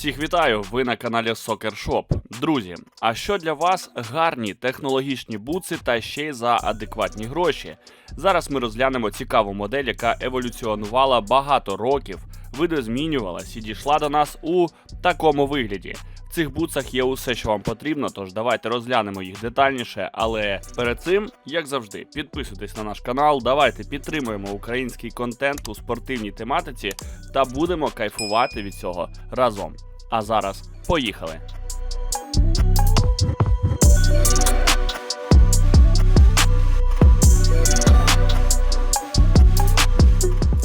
Всіх вітаю! Ви на каналі Soccer Shop. Друзі, а що для вас гарні технологічні бутси та ще й за адекватні гроші? Зараз ми розглянемо цікаву модель, яка еволюціонувала багато років, видозмінювалась і дійшла до нас у такому вигляді. В цих бутсах є усе, що вам потрібно, тож давайте розглянемо їх детальніше. Але перед цим, як завжди, підписуйтесь на наш канал, давайте підтримуємо український контент у спортивній тематиці та будемо кайфувати від цього разом. А зараз поїхали!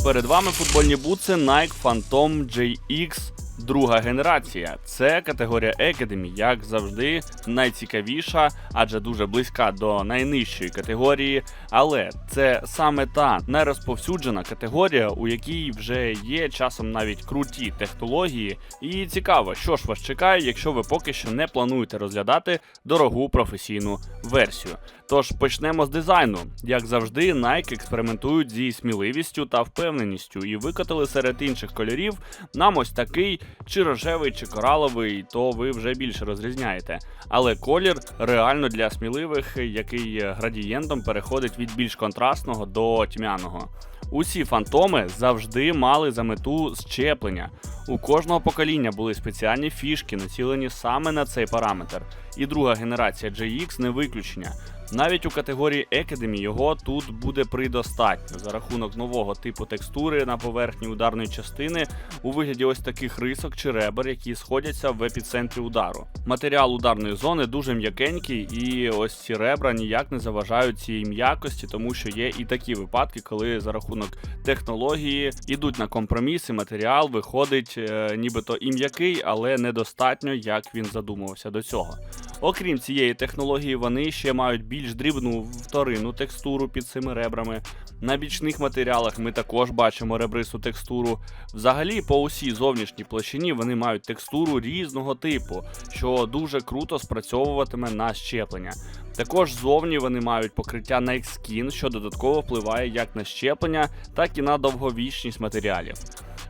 Перед вами футбольні бутси Nike Phantom JX друга генерація. Це категорія Academy, як завжди, найцікавіша, адже дуже близька до найнижчої категорії. Але це саме та найрозповсюджена категорія, у якій вже є часом навіть круті технології. І цікаво, що ж вас чекає, якщо ви поки що не плануєте розглядати дорогу професійну версію. Тож почнемо з дизайну. Як завжди, Nike експериментують зі сміливістю та впевненістю і викотили серед інших кольорів нам ось такий чи рожевий, чи кораловий, то ви вже більше розрізняєте. Але колір реально для сміливих, який градієнтом переходить від більш контрастного до тьмяного. Усі фантоми завжди мали за мету щеплення. У кожного покоління були спеціальні фішки, націлені саме на цей параметр. І друга генерація JX не виключення. Навіть у категорії Academy його тут буде придостатньо за рахунок нового типу текстури на поверхні ударної частини у вигляді ось таких рисок чи ребер, які сходяться в епіцентрі удару. Матеріал ударної зони дуже м'якенький, і ось ці ребра ніяк не заважають цій м'якості, тому що є і такі випадки, коли за рахунок технології йдуть на компроміс, і матеріал виходить е, нібито і м'який, але недостатньо, як він задумувався до цього. Окрім цієї технології, вони ще мають більш дрібну вторинну текстуру під цими ребрами. На бічних матеріалах ми також бачимо ребристу текстуру. Взагалі, по усій зовнішній площині вони мають текстуру різного типу, що дуже круто спрацьовуватиме на щеплення. Також зовні вони мають покриття на X-Skin, що додатково впливає як на щеплення, так і на довговічність матеріалів.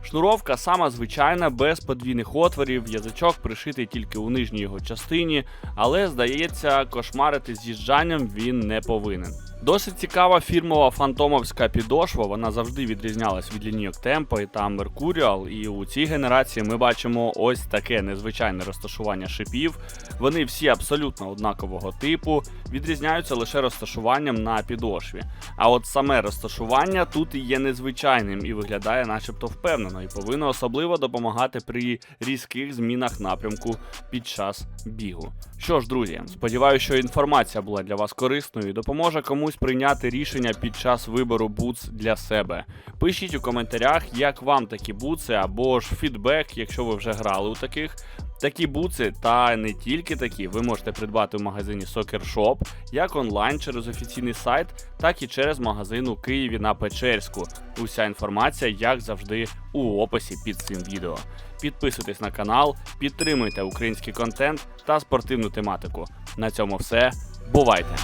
Шнуровка сама звичайна, без подвійних отворів, язичок пришитий тільки у нижній його частині, але здається, кошмарити з'їжджанням він не повинен. Досить цікава фірмова фантомовська підошва, вона завжди відрізнялась від лінійок Tempo та Mercurial, і у цій генерації ми бачимо ось таке незвичайне розташування шипів. Вони всі абсолютно однакового типу, відрізняються лише розташуванням на підошві. А от саме розташування тут і є незвичайним і виглядає начебто впевнено, і повинно особливо допомагати при різких змінах напрямку під час бігу. Що ж, друзі, сподіваюся, що інформація була для вас корисною і допоможе комусь прийняти рішення під час вибору бутс для себе. Пишіть у коментарях, як вам такі бутси, або ж фідбек, якщо ви вже грали у таких. Такі бутси, та не тільки такі, ви можете придбати в магазині Soccer Shop як онлайн через офіційний сайт, так і через магазин у Києві на Печерську. Уся інформація, як завжди, у описі під цим відео. Підписуйтесь на канал, підтримуйте український контент та спортивну тематику. На цьому все. Бувайте!